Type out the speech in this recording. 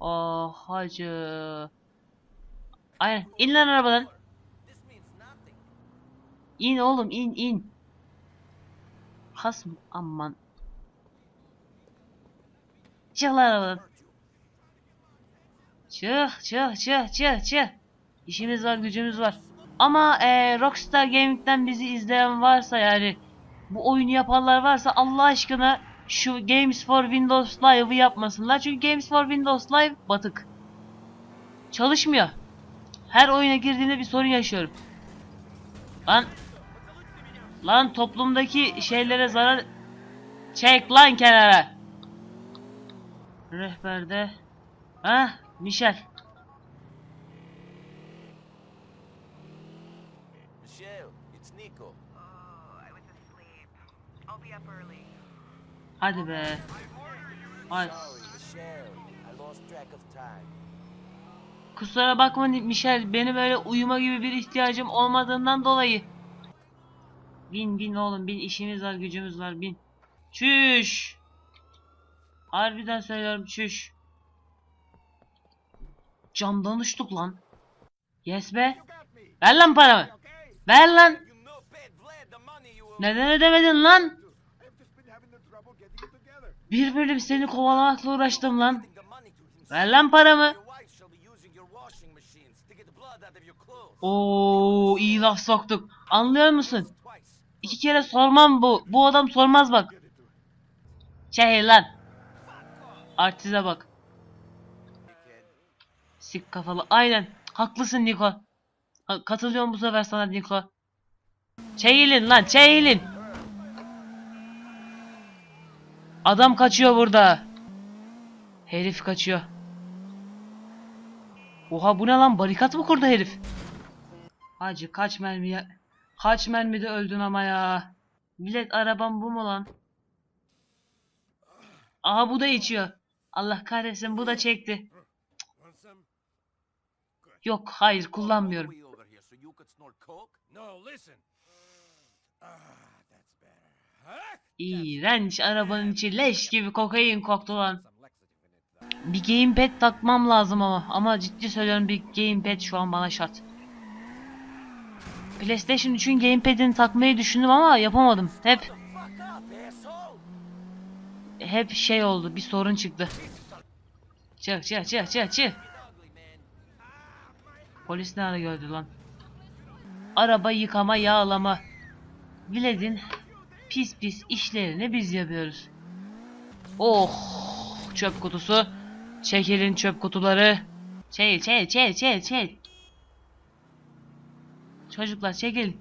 Oh hacı. Aynen. İn lan arabadan. İn oğlum in in. Kas mı? Aman. Çık lan arabadan. Çık çık çık çık çık. İşimiz var gücümüz var. Ama eee Rockstar Gaming'den bizi izleyen varsa yani bu oyunu yapanlar varsa Allah aşkına şu Games for Windows Live'ı yapmasınlar. Çünkü Games for Windows Live batık. Çalışmıyor. Her oyuna girdiğimde bir sorun yaşıyorum. Lan Lan toplumdaki şeylere zarar çek lan kenara. Rehberde Ha Michel. Michelle, it's Nico. Oh, I was asleep. I'll be up early. Hadi be. Ay. Kusura bakma Michel, benim öyle uyuma gibi bir ihtiyacım olmadığından dolayı. Bin bin oğlum bin işimiz var gücümüz var bin. Çüş. Harbiden söylüyorum çüş. Camdan uçtuk lan. Yes be. Ver lan paramı. Ver lan. Neden ödemedin lan? Bir bölüm seni kovalamakla uğraştım lan. Ver lan paramı. Oo iyi laf soktuk. Anlıyor musun? İki kere sormam bu. Bu adam sormaz bak. Şehir lan. Artize bak. Sik kafalı. Aynen. Haklısın Niko. Ha, katılıyorum bu sefer sana Niko. Çeğilin lan çeğilin. Adam kaçıyor burada. Herif kaçıyor. Oha bu ne lan barikat mı kurdu herif? Hacı kaç mermiye Kaç mermide öldün ama ya. Millet arabam bu mu lan? Aha bu da içiyor. Allah kahretsin bu da çekti. Yok hayır kullanmıyorum. İğrenç arabanın içi leş gibi kokain koktu lan. Bir gamepad takmam lazım ama. Ama ciddi söylüyorum bir gamepad şu an bana şart. PlayStation 3'ün gamepad'ini takmayı düşündüm ama yapamadım. Hep hep şey oldu. Bir sorun çıktı. Çık çık çık çık çık. Polis ne ara gördü lan? Araba yıkama, yağlama. Vled'in pis pis işlerini biz yapıyoruz. Oh! Çöp kutusu. Çekilin çöp kutuları. Çekil, çekil, çekil, çekil, çekil. Çocuklar çekil.